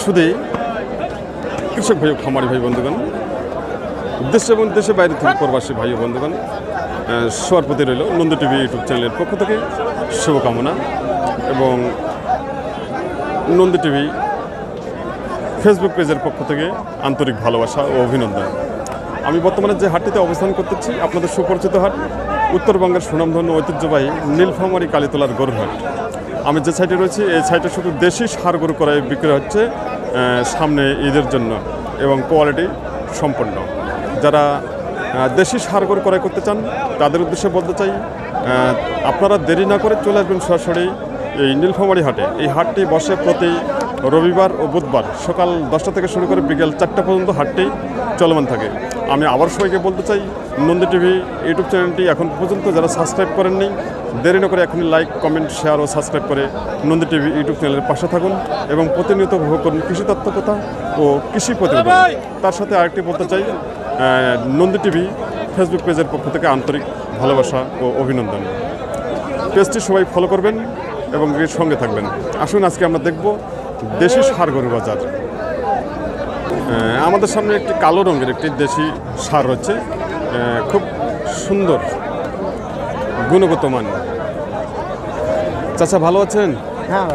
শুধুই কৃষক ভাই খামারি ভাই বন্ধুগণ, দেশে এবং দেশে বাইরে থেকে প্রবাসী ভাই বন্ধুগণ সবার প্রতি রইল নন্দ টিভি ইউটিউব চ্যানেলের পক্ষ থেকে শুভকামনা এবং নন্দ টিভি ফেসবুক পেজের পক্ষ থেকে আন্তরিক ভালোবাসা ও অভিনন্দন। আমি বর্তমানে যে হাটটিতে অবস্থান করতেছি, আপনাদের সুপরিচিত হাট, উত্তরবঙ্গের সুনামধন্য ঐতিহ্যবাহী নীলফামারী কালীতলার গরুর হাট। আমি যে সাইটে রয়েছি, এই সাইটে শুধু দেশি সার গরু করাই বিক্রি হচ্ছে সামনে ঈদের জন্য এবং কোয়ালিটি সম্পন্ন। যারা দেশি সার গরু ক্রয় করতে চান, তাদের উদ্দেশ্যে বলতে চাই আপনারা দেরি না করে চলে আসবেন সরাসরি এই নীলফামারী হাটে। এই হাটটি বসে প্রতি রবিবার ও বুধবার সকাল দশটা থেকে শুরু করে বিকেল চারটা পর্যন্ত হাটটি চলমান থাকে। আমি আবার সবাইকে বলতে চাই নন্দী টিভি ইউটিউব চ্যানেলটি এখন পর্যন্ত যারা সাবস্ক্রাইব করেননি দেরি না করে এখনই লাইক কমেন্ট শেয়ার ও সাবস্ক্রাইব করে নন্দী টিভি ইউটিউব চ্যানেলের পাশে থাকুন এবং প্রতিনিয়ত উপভোগ করুন কৃষি তত্ত্বকথা ও কৃষি প্রতিবেদন। তার সাথে আরেকটি বলতে চাই নন্দী টিভি ফেসবুক পেজের পক্ষ থেকে আন্তরিক ভালোবাসা ও অভিনন্দন। পেজটি সবাই ফলো করবেন এবং এর সঙ্গে থাকবেন। আসুন আজকে আমরা দেখব দেশি সার গরু বাজার। আমাদের সামনে একটি কালো রঙের একটি দেশি সার হচ্ছে আহ, খুব সুন্দর গুণগত মান। চাচা ভালো আছেন? হ্যাঁ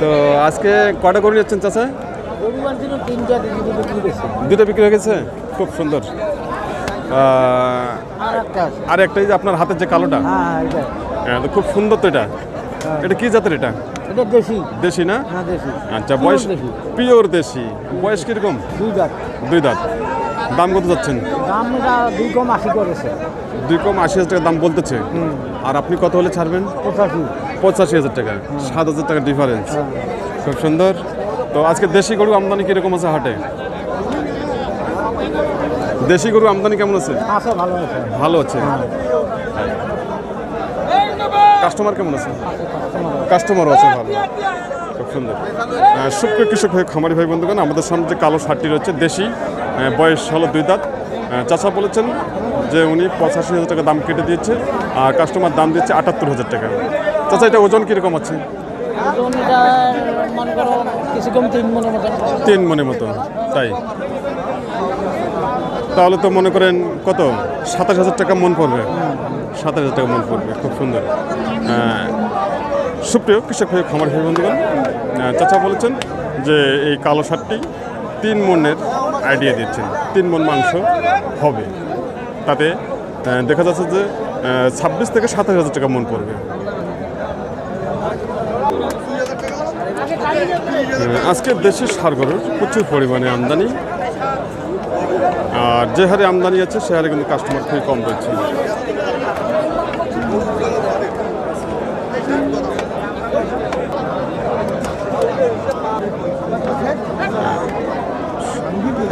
তো আজকে কটা গরু যাচ্ছেন চাচা? দুটো বিক্রি হয়ে গেছে? খুব সুন্দর। আর একটা যে আপনার হাতের যে কালোটা? হ্যাঁ হ্যাঁ, তো খুব সুন্দর তো এটা। হ্যাঁ। এটা কি জাতের এটা? এটা দেশি। দেশি না? আচ্ছা বয়স পিওর দেশি। বয়স কীরকম? দুই দাঁত। দুই দাঁত। দাম কত যাচ্ছেন? দামটা দুই কম আশি করেছে। দুই কম আশি হাজার টাকা দাম বলতেছে। আর আপনি কত হলে ছাড়বেন? পঁচাশি। পঁচাশি হাজার টাকা। সাত হাজার টাকা ডিফারেন্স হ্যাঁ। খুব সুন্দর। তো আজকে দেশি গরু আমদানি কীরকম আছে হাটে? দেশি গরু আমদানি কেমন আছে? ভালো আছে। ভালো আছে। হ্যাঁ। কাস্টমার কেমন আছে? কাস্টমারও আছে। ভালো। খুব সুন্দর। সুপ্রিয় কৃষক ভাই খামারি ভাই বন্ধুগণ আমাদের সামনে যে কালো শার্টটি রয়েছে দেশি বয়স হলো দুই দাঁত। চাচা বলেছেন যে উনি পঁচাশি হাজার টাকা দাম কেটে দিয়েছে আর কাস্টমার দাম দিচ্ছে আটাত্তর হাজার টাকা। চাচা এটা ওজন কীরকম আছে? মনে তিন মনের মতো তাই? তাহলে তো মনে করেন কত? সাতাশ হাজার টাকা মন পড়বে। সাতাশ হাজার টাকা মন পড়বে খুব সুন্দর। সুপ্রিয় কৃষক ভাই খামার ভাই বন্ধুগণ চাচা বলেছেন যে এই কালো শার্টটি তিন মনের আইডিয়া দিচ্ছেন, তিন মন মাংস হবে। তাতে দেখা যাচ্ছে যে ছাব্বিশ থেকে সাতাশ হাজার টাকা মন পড়বে। আজকে দেশের সার প্রচুর পরিমাণে আমদানি। আর যে হারে আমদানি আছে, সে হারে কিন্তু কাস্টমার খুবই কম রয়েছে।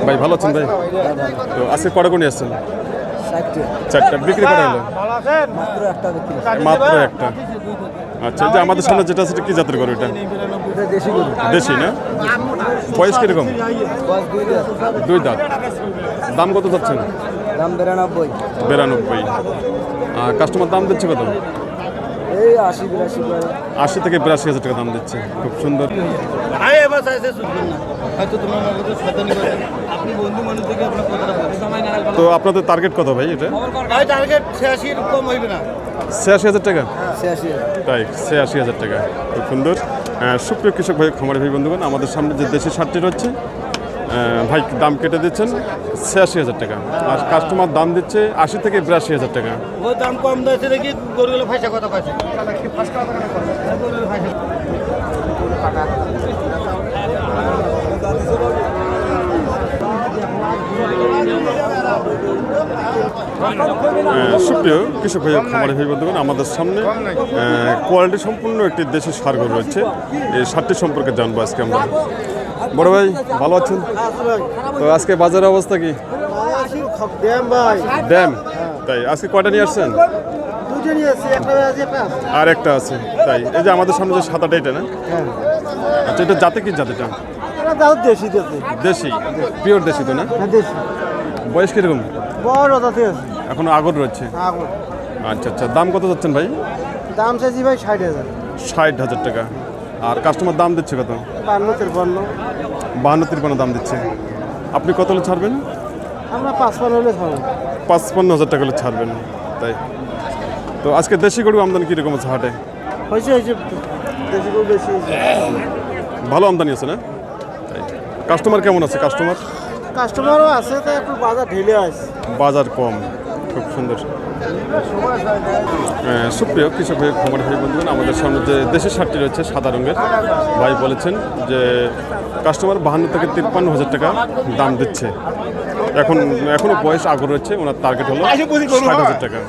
ভাই, ভালো আছেন ভাই? তো আজকে কটা কোনি আসছেন? চারটা। বিক্রি করা হলো? মাত্র একটা। আচ্ছা যে আমাদের সামনে যেটা এটা কি জাতের গরু এটা? দেশি না? বয়স কীরকম? দুই দাঁত। দাম কত যাচ্ছেন? দাম বিরানব্বই। বিরানব্বই কাস্টমার দাম দিচ্ছে কত? আশি থেকে বিরাশি হাজার টাকা দাম দিচ্ছে। খুব সুন্দর। হয়তো তোমার মগজে শয়তানি করে আপনি বন্ধু মানুষ থেকে আপনার কথাটা তো আপনাদের টার্গেট কত ভাই এটা? ভাই টার্গেট ছিয়াশির কম হইবে না। ছিয়াশি হাজার টাকা? ছিয়াশি তাই ছিয়াশি হাজার টাকা। খুব সুন্দর। সুপ্রিয় কৃষক ভাই খামারি ভাই বন্ধুগণ আমাদের সামনে যে দেশি শার্টটি রয়েছে ভাই দাম কেটে দিচ্ছেন ছিয়াশি হাজার টাকা। আর কাস্টমার দাম দিচ্ছে আশি থেকে বিরাশি হাজার টাকা। ও দাম কম দিয়েছে দেখি গরুগুলো সুপ্রিয় কৃষক ভাই খামারি ভাই বন্ধুগণ আমাদের সামনে কোয়ালিটি সম্পূর্ণ একটি দেশের সার গরু রয়েছে। এই সারটি সম্পর্কে জানব আজকে আমরা। বড় ভাই ভালো আছেন? তো আজকে বাজারের অবস্থা কি? ড্যাম। তাই আজকে কয়টা নিয়ে আসছেন? আর একটা আছে তাই। এই যে আমাদের সামনে যে সাদাটা এটা না? আচ্ছা এটা জাতে কি জাতিটা দেশি দেশি। পিওর দেশি তো না? হ্যাঁ বয়স কীরকম? বড় আছে। এখনও আগর রয়েছে? আগুন আচ্ছা আচ্ছা। দাম কত যাচ্ছেন ভাই? দাম চাইছি ভাই ষাট হাজার। ষাট হাজার টাকা। আর কাস্টমার দাম দিচ্ছে কত? বান্ন তেরপান্ন। বাহান্ন তিরপান্ন দাম দিচ্ছে। আপনি কত হলে ছাড়বেন? আমরা পাঁচ পান হলে খাব পাঁচপান্ন হাজার টাকা হলে ছাড়বেন। তাই। তো আজকে দেশি গরু আমদানি কীরকম আছে হাটে? হয়েছে হয়েছে। বেশি করে বেশি ভালো আমদানি আছে না? তাই। কাস্টমার কেমন আছে? কাস্টমার কাস্টমারও আছে তো একটু বাজার ঢিলে আছে। বাজার কম। খুব সুন্দর। হ্যাঁ, সুপ্রিয় কৃষক ভাই খবর ভাই বন্ধুগণ আমাদের সামনে যে দেশের শার্টটি রয়েছে সাদা রঙের ভাই বলেছেন যে কাস্টমার বাহান্ন থেকে তিপ্পান্ন হাজার টাকা দাম দিচ্ছে। এখন এখনও বয়স আগর রয়েছে ওনার টার্গেট হলো ষাট হাজার টাকা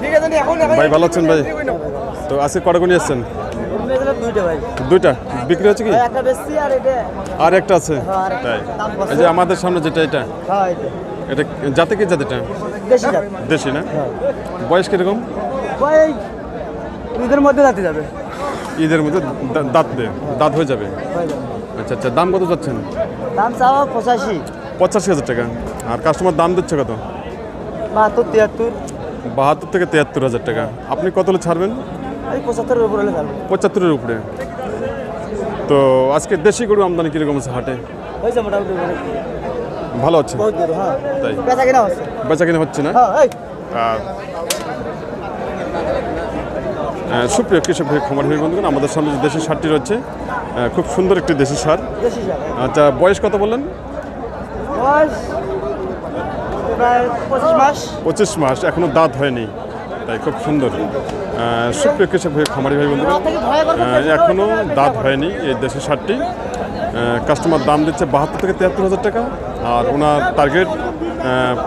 ঠিক আছে এখন ভাই ভালো আছেন ভাই? তো আজকে কটা গুণি আসছেন? দুইটা। বিক্রি হচ্ছে কি? আর একটা আছে? তাই। এই যে আমাদের সামনে যেটা এটা? হ্যাঁ এটা জাতে কি জাতিটা দেশি না? বয়স কীরকম? ঈদের মধ্যে যাতে যাবে। ঈদের মধ্যে দাঁত দাঁত হয়ে যাবে। হয়ে যাবে। আচ্ছা আচ্ছা দাম কত যাচ্ছেন? দাম চাওয়া পঁচাশি। পঁচাশি হাজার টাকা। আর কাস্টমার দাম দিচ্ছে কত? বাহাত্তর তিয়াত্তর। বাহাত্তর থেকে তিয়াত্তর হাজার টাকা। আপনি কত হলে ছাড়বেন? পঁচাত্তরের উপর পঁচাত্তরের উপরে। তো আজকে দেশি গরু আমদানি কীরকম আছে হাটে? ভালো। আছে হ্যাঁ। তাই। বেচা কিনা হচ্ছে না? হ্যাঁ সুপ্রিয় কৃষক ভাই খামার ভাই বন্ধুগণ আমাদের সামনে যে দেশি সারটি রয়েছে খুব সুন্দর একটি দেশি সার। আচ্ছা বয়স কত বললেন? বয়স পঁচিশ মাস। এখনও দাঁত হয়নি। তাই খুব সুন্দর। সুপ্রিয় কৃষক ভাই খামারি ভাই বন্ধুগণ আহ, এখনও দাঁত হয়নি এই দেশি সারটি কাস্টমার দাম দিচ্ছে বাহাত্তর থেকে তিয়াত্তর হাজার টাকা আর ওনার টার্গেট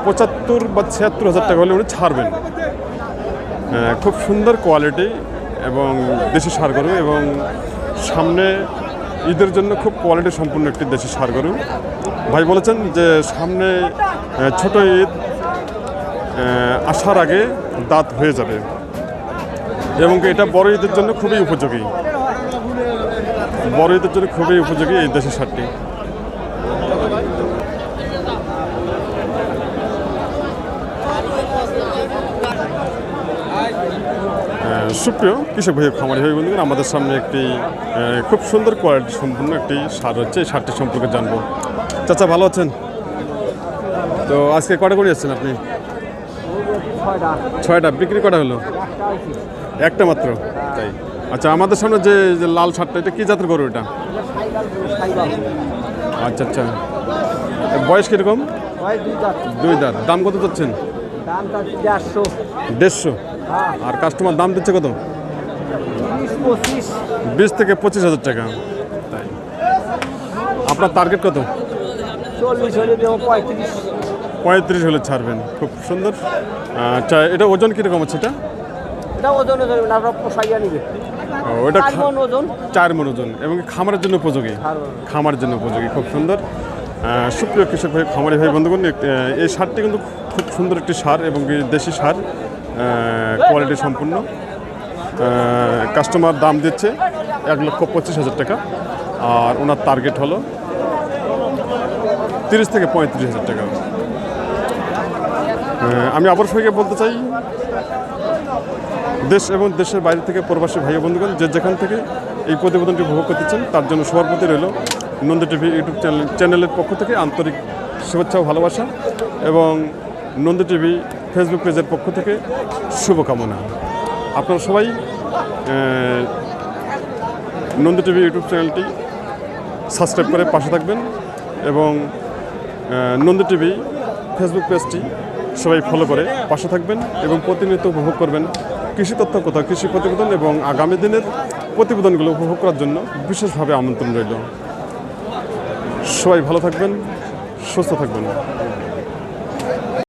পঁচাত্তর বা ছিয়াত্তর হাজার টাকা হলে উনি ছাড়বেন। খুব সুন্দর কোয়ালিটি এবং দেশি সার গরু এবং সামনে ঈদের জন্য খুব কোয়ালিটি সম্পূর্ণ একটি দেশি সার গরু। ভাই বলেছেন যে সামনে ছোট ঈদ আসার আগে দাঁত হয়ে যাবে। এবং এটা বড় ঈদের জন্য খুবই উপযোগী। বড় ঈদের জন্য খুবই উপযোগী এই দেশি সারটি। সুপ্রিয় কৃষক ভাই, খামারি ভাই, বন্ধুগণ, আমাদের সামনে একটি খুব সুন্দর কোয়ালিটি সম্পূর্ণ একটি সার হচ্ছে এই সারটি সম্পর্কে জানব। চাচা, ভালো আছেন? তো আজকে কটা করে যাচ্ছেন আপনি? ছয়টা। বিক্রি করা হলো? একটা মাত্র? তাই আচ্ছা আমাদের সামনে যে লাল শার্টটা, এটা কী জাতের গরু এটা? আচ্ছা আচ্ছা। বয়স কীরকম? দুই দাঁত। দাম কত চারশো দেড়শো। আর কাস্টমার দাম দিচ্ছে কত? বিশ থেকে পঁচিশ হাজার টাকা। তাই। আপনার টার্গেট কত? পঁয়ত্রিশ হলে ছাড়বেন। খুব সুন্দর। আচ্ছা এটা ওজন কীরকম আছে এটা? এটা ওজনে ধরবে না আপনার পোষাইয়া নিবে। ও, এটা চার মন ওজন। চার মন ওজন এবং খামারের জন্য উপযোগী? খামারের জন্য। উপযোগী খুব সুন্দর। সুপ্রিয় কৃষক ভাই খামারি ভাই বন্ধুগণ এই সারটি কিন্তু খুব সুন্দর একটি সার এবং দেশি সার। কোয়ালিটি সম্পূর্ণ। কাস্টমার দাম দিচ্ছে এক লক্ষ পঁচিশ হাজার টাকা আর ওনার টার্গেট হলো তিরিশ থেকে পঁয়ত্রিশ হাজার টাকা। আমি আবার সবাইকে বলতে চাই, দেশ এবং দেশের বাইরে থেকে প্রবাসী ভাই বন্ধুগণ, যে যেখান থেকে এই প্রতিবেদনটি উপভোগ করতেছেন তার জন্য সবার প্রতি রইল নন্দ টিভি ইউটিউব চ্যানেল, চ্যানেলের পক্ষ থেকে আন্তরিক শুভেচ্ছা ও ভালোবাসা এবং নন্দ টিভি ফেসবুক পেজের পক্ষ থেকে শুভকামনা। আপনারা সবাই নন্দ টিভি ইউটিউব চ্যানেলটি সাবস্ক্রাইব করে পাশে থাকবেন এবং নন্দ টিভি ফেসবুক পেজটি সবাই ফলো করে পাশে থাকবেন এবং প্রতিনিয়ত উপভোগ করবেন কৃষি তথ্য কথা কৃষি প্রতিবেদন এবং আগামী দিনের প্রতিবেদনগুলো উপভোগ করার জন্য বিশেষভাবে আমন্ত্রণ রইল। সবাই ভালো থাকবেন, সুস্থ থাকবেন।